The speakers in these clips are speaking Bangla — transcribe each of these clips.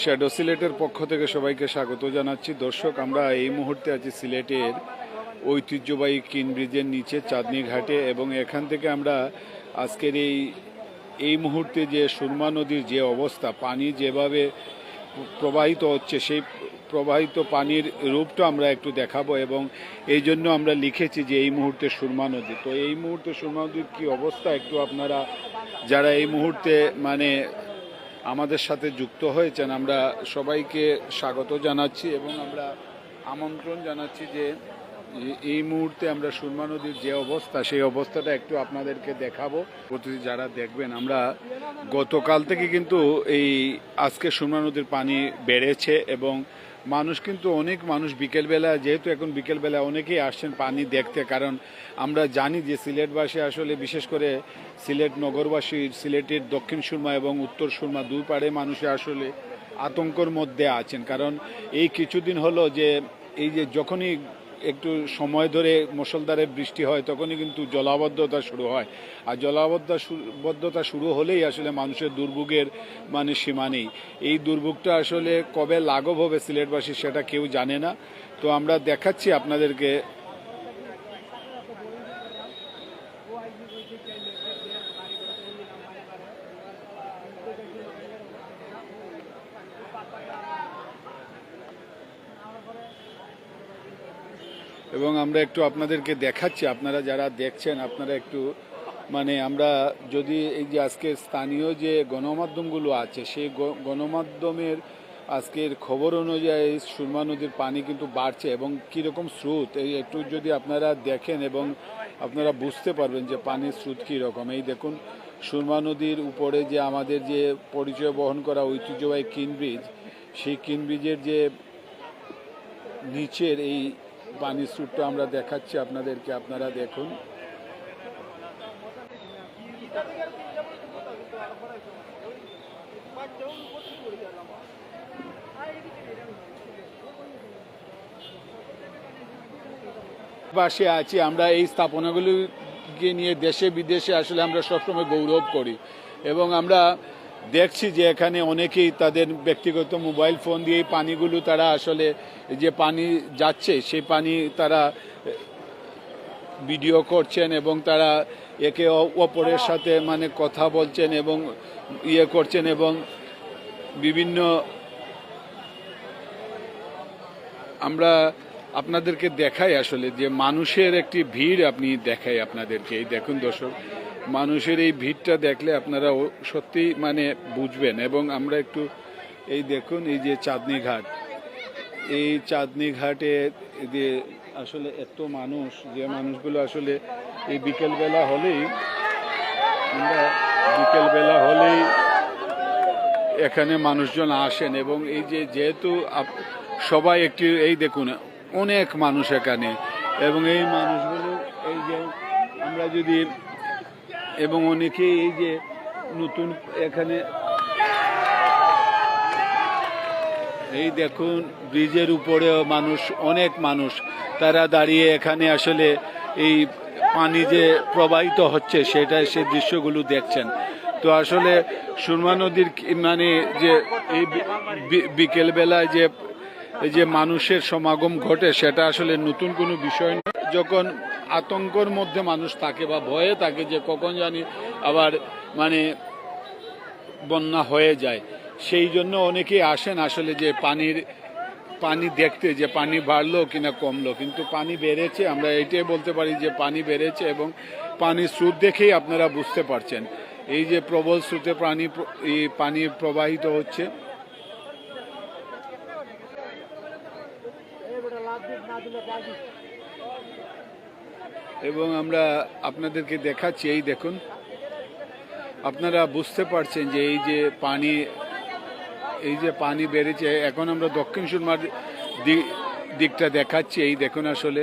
শ্যাডো সিলেটের পক্ষ থেকে সবাইকে স্বাগত জানাচ্ছি। দর্শক, আমরা এই মুহূর্তে আছি সিলেটের ঐতিহ্যবাহী কিন ব্রিজের নিচে চাঁদনি ঘাটে এবং এখান থেকে আমরা আজকের এই এই মুহূর্তে যে সুরমা নদীর যে অবস্থা, পানি যেভাবে প্রবাহিত হচ্ছে, সেই প্রবাহিত পানির রূপটা আমরা একটু দেখাবো এবং এই জন্য আমরা লিখেছি যে এই মুহূর্তে সুরমা নদী। তো এই মুহূর্তে সুরমা নদীর কী অবস্থা? একটু আপনারা যারা এই মুহূর্তে মানে আমাদের সাথে যুক্ত হয়েছেন, আমরা সবাইকে স্বাগত জানাচ্ছি এবং আমরা আমন্ত্রণ জানাচ্ছি যে এই মুহূর্তে আমরা সুরমা নদীর যে অবস্থা, সেই অবস্থাটা একটু আপনাদেরকে দেখাবো। প্রতিদিন যারা দেখবেন, আমরা গতকাল থেকে কিন্তু এই আজকে সুরমা নদীর পানি বেড়েছে এবং মানুষ কিন্তু অনেক মানুষ বিকেলবেলা, যেহেতু এখন বিকেলবেলা অনেকেই আসছেন পানি দেখতে, কারণ আমরা জানি যে সিলেটবাসী আসলে বিশেষ করে সিলেট নগরবাসী, সিলেটের দক্ষিণ সুরমা এবং উত্তর সুরমা দুই পাড়ে মানুষ আসলে আতঙ্কর মধ্যে আছেন। কারণ এই কিছুদিন হলো যে, এই যে যখনই একটু সময় ধরে মুসলধারে বৃষ্টি হয়, তখনই কিন্তু জলাবদ্ধতা শুরু হয়। আর জলাবদ্ধতা বদ্ধতা শুরু হলেই আসলে মানুষের দুর্ভোগের মানে সীমা নেই। এই দুর্ভোগটা আসলে কবে লাঘব হবে সিলেটবাসী সেটা কেউ জানে না। তো আমরা দেখাচ্ছি আপনাদেরকে এবং আমরা একটু আপনাদেরকে দেখাচ্ছি, আপনারা যারা দেখছেন, আপনারা একটু মানে আমরা যদি এই যে আজকে স্থানীয় যে গণমাধ্যমগুলো আছে, সেই গণমাধ্যমের আজকের খবর অনুযায়ী সুরমা নদীর পানি কিন্তু বাড়ছে এবং কীরকম স্রোত, এই একটু যদি আপনারা দেখেন এবং আপনারা বুঝতে পারবেন যে পানির স্রোত কীরকম। এই দেখুন, সুরমা নদীর উপরে যে আমাদের যে পরিচয় বহন করা ঐতিহ্যবাহী কিনব্রিজ সেই কিনব্রিজের যে নিচের এই পানির স্রোতটা আমরা দেখাচ্ছি আপনাদেরকে, আপনারা দেখুন। পাশে আছি আমরা, এই স্থাপনাগুলিকে নিয়ে দেশে বিদেশে আসলে আমরা সবসময় গৌরব করি। এবং আমরা দেখছি যে এখানে অনেকেই তাদের ব্যক্তিগত মোবাইল ফোন দিয়ে পানিগুলো তারা আসলে যে পানি যাচ্ছে, সেই পানি তারা ভিডিও করছেন এবং তারা একে অপরের সাথে মানে কথা বলছেন এবং ইয়ে করছেন এবং বিভিন্ন আমরা আপনাদেরকে দেখাই আসলে যে মানুষের একটি ভিড় আপনি দেখাই আপনাদেরকে। এই দেখুন দর্শক মানুষের এই ভিড়টা দেখলে আপনারা সত্যি মানে বুঝবেন। এবং আমরা একটু এই দেখুন, এই যে চাঁদনি ঘাট। এই চাঁদনি ঘাটে যে আসলে এত মানুষ, যে মানুষগুলো আসলে এই বিকেলবেলা হলেই আমরা বিকেলবেলা হলেই এখানে মানুষজন আসেন। এবং এই যে যেহেতু সবাই একটি, এই দেখুন, অনেক মানুষ এখানে। এবং এই মানুষগুলো, এই যে আমরা যদি এবং অনেকেই এই যে নতুন এখানে এই দেখুন, ব্রিজের উপরেও মানুষ, অনেক মানুষ, তারা দাঁড়িয়ে এখানে আসলে এই পানি যে প্রবাহিত হচ্ছে সেটা সে দৃশ্যগুলো দেখছেন। তো আসলে সুরমা নদীর মানে যে এই বিকেলবেলায় যে যে মানুষের সমাগম ঘটে, সেটা আসলে নতুন কোনো বিষয় না যখন আতঙ্কর মধ্যে মানুষ থাকে বা ভয়ে থাকে যে কখন জানি আবার মানে বন্যা হয়ে যায়। সেই জন্য অনেকেই আসেন আসলে যে পানির, পানি দেখতে যে পানি বাড়লো কিনা কমলো। কিন্তু পানি বেড়েছে, আমরা এইটাই বলতে পারি যে পানি বেড়েছে এবং পানির স্রোত দেখেই আপনারা বুঝতে পারছেন। এই যে প্রবল স্রোতে পানি প্র- এই পানি প্রবাহিত হচ্ছে। এবং আমরা আপনাদেরকে দেখাচ্ছি, এই দেখুন। আপনারা বুঝতে পারছেন যে এই যে পানি, এই যে পানি বেড়েছে, এখন আমরা দক্ষিণ সুরমার দিকটা দেখাচ্ছি, এই দেখুন আসলে।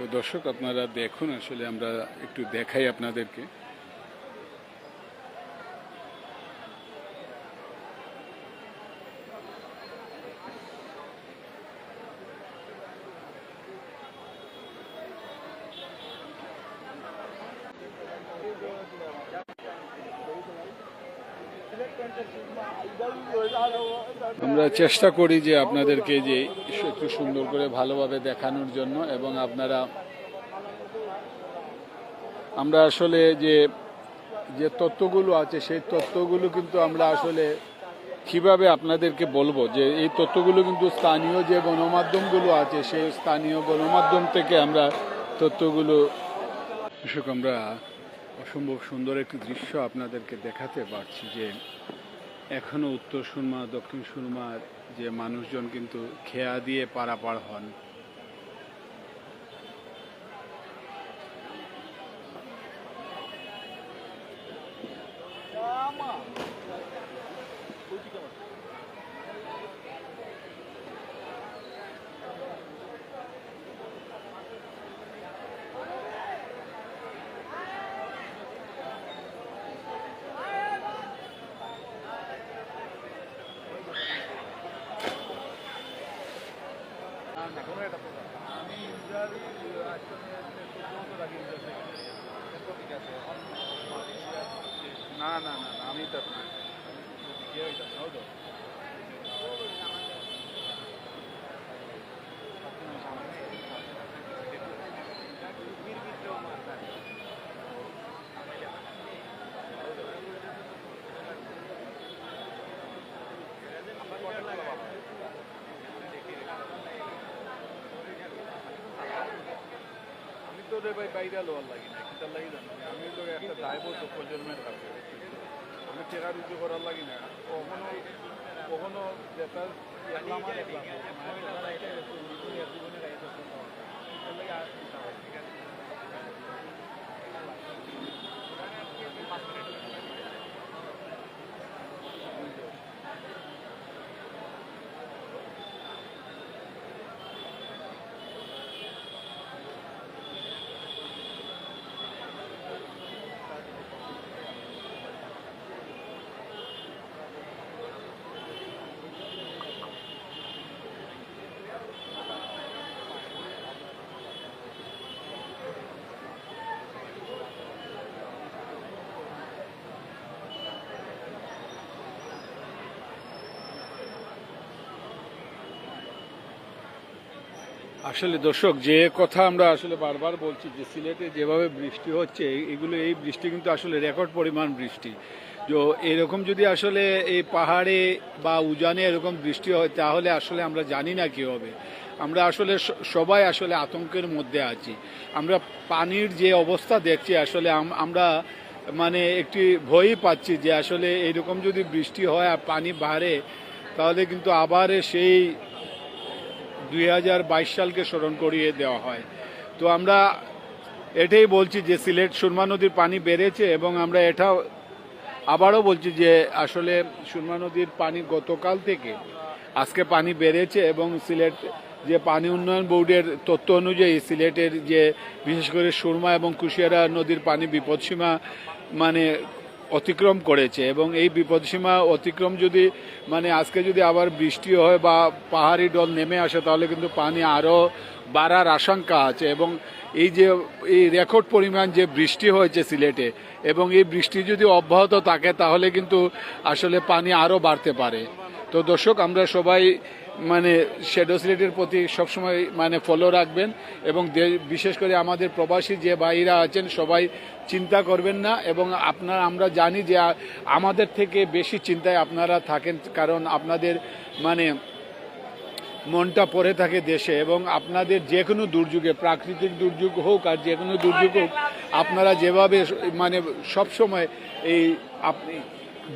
তো দর্শক আপনারা দেখুন আসলে আমরা একটু দেখাই আপনাদেরকে। আমরা চেষ্টা করি যে আপনাদেরকে যে একটু সুন্দর করে ভালোভাবে দেখানোর জন্য এবং আপনারা আমরা আসলে যে যে তত্ত্বগুলো আছে, সেই তত্ত্বগুলো কিন্তু আমরা আসলে কীভাবে আপনাদেরকে বলব? যে এই তথ্যগুলো কিন্তু স্থানীয় যে গণমাধ্যমগুলো আছে, সেই স্থানীয় গণমাধ্যম থেকে আমরা তথ্যগুলো আমরা অসম্ভব সুন্দর একটি দৃশ্য আপনাদেরকে দেখাতে পারছি যে এখনও উত্তর সুরমা দক্ষিণ সুরমার যে মানুষজন কিন্তু খেয়া দিয়ে পারাপার হন। না না না আমি তো তো রে ভাই, বাইরে লোয়ার লাগি না কিতার লাগি জানো? আমি তো একটা দায়বদ্ধ প্রজন্মের কাছে। আমি টেকা রুজু করার লাগি না কখনো কখনো যেটা আর আসলে দর্শক, যে কথা আমরা আসলে বারবার বলছি যে সিলেটে যেভাবে বৃষ্টি হচ্ছে এগুলো, এই বৃষ্টি কিন্তু আসলে রেকর্ড পরিমাণ বৃষ্টি। তো এরকম যদি আসলে এই পাহাড়ে বা উজানে এরকম বৃষ্টি হয়, তাহলে আসলে আমরা জানি না কী হবে। আমরা আসলে সবাই আসলে আতঙ্কের মধ্যে আছি। আমরা পানির যে অবস্থা দেখছি, আসলে আম- আমরা মানে একটি ভয়ই পাচ্ছি যে আসলে এরকম যদি বৃষ্টি হয় আর পানি বাড়ে, তাহলে কিন্তু আবার সেই দুই হাজার বাইশ সালকে স্মরণ করিয়ে দেওয়া হয়। তো আমরা এটাই বলছি যে সিলেট সুরমা নদীর পানি বেড়েছে এবং আমরা এটাও আবারও বলছি যে আসলে সুরমা নদীর পানি গতকাল থেকে আজকে পানি বেড়েছে এবং সিলেট যে পানি উন্নয়ন বোর্ডের তথ্য অনুযায়ী সিলেটের যে, বিশেষ করে সুরমা এবং কুশিয়ারা নদীর পানি বিপদসীমা মানে অতিক্রম করেছে এবং এই বিপদসীমা অতিক্রম যদি মানে আজকে যদি আবার বৃষ্টি হয় বা পাহাড়ি ডল নেমে আসে, তাহলে কিন্তু পানি আরও বাড়ার আশঙ্কা আছে এবং এই যে, এই রেকর্ড পরিমাণ যে বৃষ্টি হয়েছে সিলেটে এবং এই বৃষ্টি যদি অব্যাহত থাকে, তাহলে কিন্তু আসলে পানি আরও বাড়তে পারে। তো দর্শক, আমরা সবাই মানে শ্যাডো সিলেটের প্রতি সবসময় মানে ফলো রাখবেন এবং বিশেষ করে আমাদের প্রবাসী যে ভাইরা আছেন, সবাই চিন্তা করবেন না এবং আপনার, আমরা জানি যে আমাদের থেকে বেশি চিন্তায় আপনারা থাকেন কারণ আপনাদের মানে মনটা পড়ে থাকে দেশে এবং আপনাদের যে কোনো দুর্যোগে, প্রাকৃতিক দুর্যোগ হোক আর যে কোনো দুর্যোগ হোক, আপনারা যেভাবে মানে সবসময় এই আপনি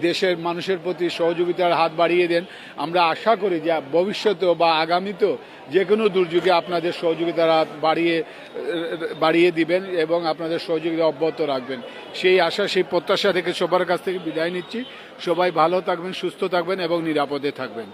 দেশের মানুষের প্রতি সহযোগিতার হাত বাড়িয়ে দেন। আমরা আশা করি যে ভবিষ্যতেও বা আগামীতেও যে কোনো দুর্যোগে আপনাদের সহযোগিতার হাত বাড়িয়ে বাড়িয়ে দিবেন এবং আপনাদের সহযোগিতা অব্যাহত রাখবেন। সেই আশা, সেই প্রত্যাশা থেকে সবার কাছ থেকে বিদায় নিচ্ছি। সবাই ভালো থাকবেন, সুস্থ থাকবেন এবং নিরাপদে থাকবেন।